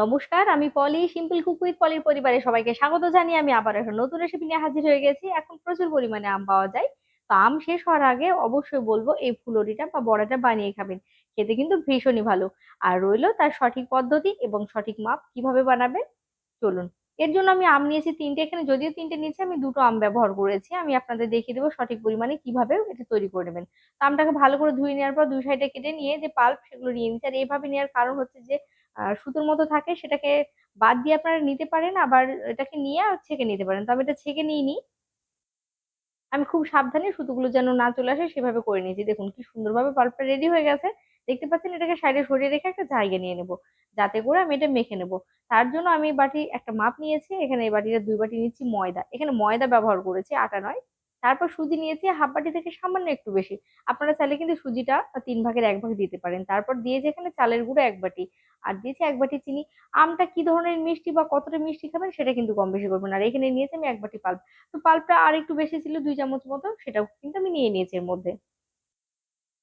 নমস্কার, আমি পলি simple cook with পলির পরিবারে সবাইকে স্বাগত জানিয়ে আমি আবার একটা নতুন রেসিপি নিয়ে হাজির হয়ে গেছি। এখন প্রচুর পরিমাণে আম পাওয়া যায়। তো আম শেষ হওয়ার আগে অবশ্যই বলব, এই ফুলরিটা বা বড়াটা বানিয়ে খাবেন। খেতে কিন্তু ভীষণই ভালো। আর রইল তার সঠিক পদ্ধতি এবং সঠিক মাপ কীভাবে বানাবেন, চলুন। এর জন্য আমি আম নিয়েছি তিনটে, এখানে যদিও তিনটে নিয়েছি, আমি দুটো আম ব্যবহার করেছি। আমি আপনাদের দেখিয়ে দেবো সঠিক পরিমাণে কীভাবে এটা তৈরি করে নেবেন। তো আমটাকে ভালো করে ধুয়ে নেওয়ার পর দুই সাইডে কেটে নিয়ে যে পাল্প সেগুলো নিয়ে নিচ্ছি আর এইভাবে নেওয়ার কারণ হচ্ছে যে সুতোর মতো থাকে, সেটাকে বাদ দিয়ে আপনারা নিতে পারেন, আবার এটাকে নিয়ে আর ছেঁকে নিতে পারেন। তো আমি এটা ছেঁকে নিয়ে নিই আমি খুব সাবধানে সুতোগুলো যেন না চলে আসে, সেভাবে করে নিয়েছি। দেখুন কি সুন্দরভাবে পাল্পটা রেডি হয়ে গেছে। দেখতে পাচ্ছেন, এটাকে সাইডে সরিয়ে রেখে একটা জায়গা নিয়ে নেব। যাতে করে আমি এটা মেখে নেব। তার জন্য আমি বাটি একটা মাপ নিয়েছি। এখানে এই বাটিটা দুই বাটি নিচ্ছি ময়দা। এখানে ময়দা ব্যবহার করেছি, আটা নয়। তারপর সুজি নিয়েছি হাফ বাটি থেকে সামান্য একটু বেশি। আপনারা চাইলে কিন্তু সুজিটা তিন ভাগের এক ভাগ দিতে পারেন। তারপর দিয়েছি এখানে চালের গুঁড়ো এক বাটি, আর দিয়েছি এক বাটি চিনি। আমটা কি ধরনের মিষ্টি বা কতটা মিষ্টি খাবেন সেটা কিন্তু কম বেশি করবেন আর এখানে নিয়েছি আমি এক বাটি পাল্প। তো পাল্পটা আর একটু বেশি ছিল, দুই চামচ মতো, সেটাও কিন্তু আমি নিয়ে নিয়েছি এর মধ্যে।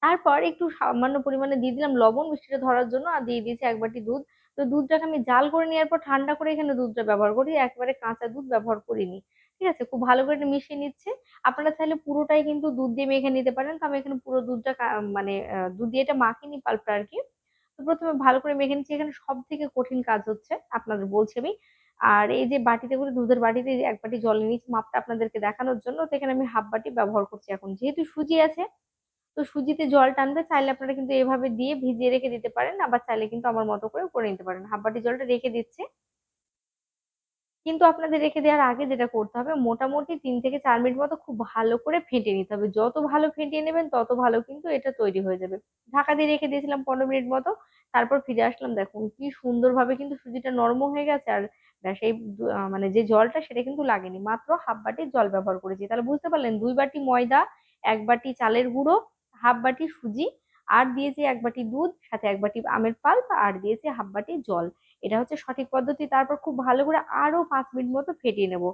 তারপর একটু সামান্য পরিমাণে দিয়ে দিলাম লবণ মিষ্টিটা ধরার জন্য, আর দিয়ে দিয়েছি এক বাটি দুধ। তো দুধটাকে আমি জাল করে নেওয়ার পর ঠান্ডা করে এখানে দুধটা ব্যবহার করি। একবারে কাঁচা দুধ ব্যবহার করিনি। ঠিক আছে? খুব ভালো করে মিশিয়ে নিচ্ছে। আপনারা চাইলে পুরোটাই কিন্তু দুধ দিয়ে মেখে নিতে পারেন। তো আমি এখানে পুরো দুধটা মানে দুধ দিয়ে এটা মাখিনি পাল্পটা আর কি। তো প্রথমে ভালো করে মেখে নিচ্ছি। এখানে সব থেকে কঠিন কাজ হচ্ছে, আপনাদের বলছি আমি। আর এই যে বাটিতে করে দুধের বাটিতে এক বাটি জল নিয়েছি মাপটা আপনাদেরকে দেখানোর জন্য। তো এখানে আমি হাফ বাটি ব্যবহার করছি এখন। যেহেতু সুজি আছে, তো সুজিতে জল টানবে। চাইলে আপনারা কিন্তু এভাবে দিয়ে ভিজিয়ে রেখে দিতে পারেন। আবার চাইলে কিন্তু আমার মতো করে করে নিতে পারেন। হাফ বাটি জলটা রেখে দিচ্ছে। কিন্তু আপনাদের রেখে দেওয়ার আগে যেটা করতে হবে, মোটামুটি তিন থেকে চার মিনিট মতো খুব ভালো করে ফেটে নিতে হবে। যত ভালো ফেটিয়ে নেবেন, তত ভালো কিন্তু এটা তৈরি হয়ে যাবে। ঢাকা দিয়ে রেখে দিয়েছিলাম পনেরো মিনিট মতো, তারপর ফিরে আসলাম। দেখুন কি সুন্দরভাবে কিন্তু সুজিটা নরম হয়ে গেছে আর সেই মানে যে জলটা সেটা কিন্তু লাগেনি। মাত্র হাফ বাটি জল ব্যবহার করেছি। তাহলে বুঝতে পারলেন, দুই বাটি ময়দা, এক বাটি চালের গুঁড়ো, হাফ বাটি সুজি আর দিয়েছি এক বাটি দুধ, সাথে এক বাটি আমের পাল্প আর দিয়েছি হাফ বাটি জল। এটা হচ্ছে সঠিক পদ্ধতি। তারপর খুব ভালো করে আরও পাঁচ মিনিট মতো ফেটিয়ে নেব।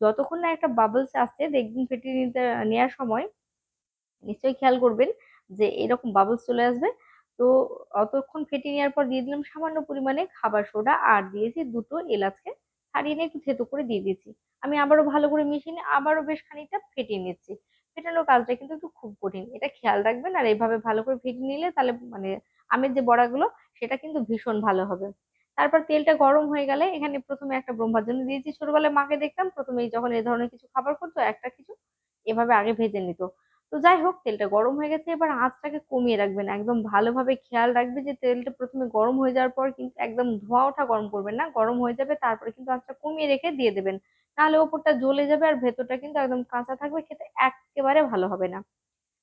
যতক্ষণ না একটা বাবলস আসছে, দেখবেন ফেটিয়ে নিতে নেওয়ার সময় নিশ্চয়ই খেয়াল করবেন যে এরকম বাবলস চলে আসবে। তো অতক্ষণ ফেটিয়ে নেওয়ার পর দিয়ে দিলাম সামান্য পরিমাণে খাবার সোডা আর দিয়েছি দুটো এলাচকে ছাড়িয়ে নিয়ে একটু থেতো করে দিয়ে দিয়েছি। আমি আবারও ভালো করে মিশিয়ে আবারও বেশ খানিকটা ফেটিয়ে নিচ্ছি। ফেটানোর কাজটা কিন্তু একটু খুব কঠিন। এটা খেয়াল রাখবেন আর এইভাবে ভালো করে ভেজে নিলে তাহলে মানে আমের যে বড়াগুলো, সেটা কিন্তু ভীষণ ভালো হবে। তারপর তেলটা গরম হয়ে গেলে এখানে প্রথমে একটা ব্রহ্মার জন্য দিয়েছি। ছোটবেলায় মাকে দেখতাম প্রথমে যখন এই ধরনের কিছু খাবার করতো, একটা কিছু এভাবে আগে ভেজে নিত। তো যাই হোক তেলটা গরম হয়ে গেছে। এবার আঁচটাকে কমিয়ে রাখবেন। একদম ভালোভাবে খেয়াল রাখবে যে, তেলটা প্রথমে গরম হয়ে যাওয়ার পর কিন্তু একদম ধোঁয়া ওঠা গরম করবেন না। গরম হয়ে যাবে, তারপরে কিন্তু আঁচটা কমিয়ে রেখে দিয়ে দেবেন। নাহলে ওপরটা জ্বলে যাবে আর ভেতরটা কিন্তু একদম কাঁচা থাকবে, খেতে একেবারে ভালো হবে না।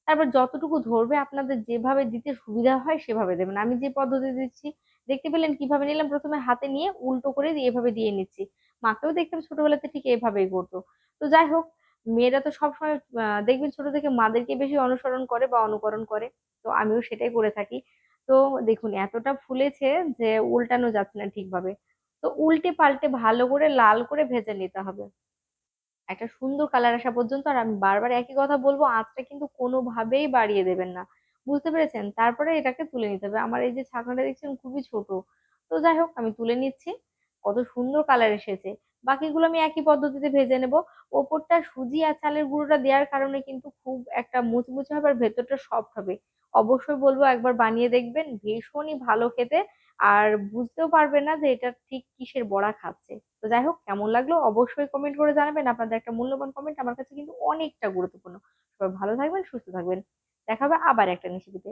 তারপর যতটুকু ধরবে, আপনাদের যেভাবে দিতে সুবিধা হয় সেভাবে দেবেন। আমি যে পদ্ধতি দিচ্ছি, দেখতে পেলেন কীভাবে নিলাম? প্রথমে হাতে নিয়ে উল্টো করে এভাবে দিয়ে নিচ্ছি। মাকেও দেখতাম ছোটবেলাতে ঠিক এভাবেই করতো। তো যাই হোক মেয়েরা তো সবসময় দেখবেন ছোট থেকে মাদেরকে বেশি অনুসরণ করে বা অনুকরণ করে। তো আমিও সেটাই করে থাকি। তো দেখুন, এতটা ফুলেছে যে উল্টানো যাচ্ছে না ঠিকভাবে। তো উল্টে পাল্টে ভালো করে লাল করে ভেজে নিতে হবে। একটা সুন্দর কালার আসা পর্যন্ত আর আমি বারবার একই কথা বলব, আঁচটা কিন্তু কোনোভাবেই বাড়িয়ে দেবেন না। বুঝতে পেরেছেন? তারপরে এটাকে তুলে নিতে হবে। আমার এই যে ছাকনাটা দেখছেন খুবই ছোট। তো যাই হোক, আমি তুলে নিচ্ছি। কত সুন্দর কালার এসেছে। বাকিগুলো আমি একই পদ্ধতিতে ভেজে নেব। ওপরটা সুজি আর চালের গুঁড়োটা দেওয়ার কারণে কিন্তু খুব একটা মুচমুচে হবে আর ভেতরটা সফট হবে। অবশ্যই বলব একবার বানিয়ে দেখবেন, ভীষণই ভালো খেতে। আর বুঝতেও পারবে না যে এটা ঠিক কিসের বড়া খাচ্ছে। তো যাই হোক, কেমন লাগল অবশ্যই কমেন্ট করে জানাবেন। আপনাদের একটা মূল্যবান কমেন্ট আমার কাছে কিন্তু অনেকটা গুরুত্বপূর্ণ। সবাই ভালো থাকবেন, সুস্থ থাকবেন। দেখা হবে আবার একটা রেসিপিতে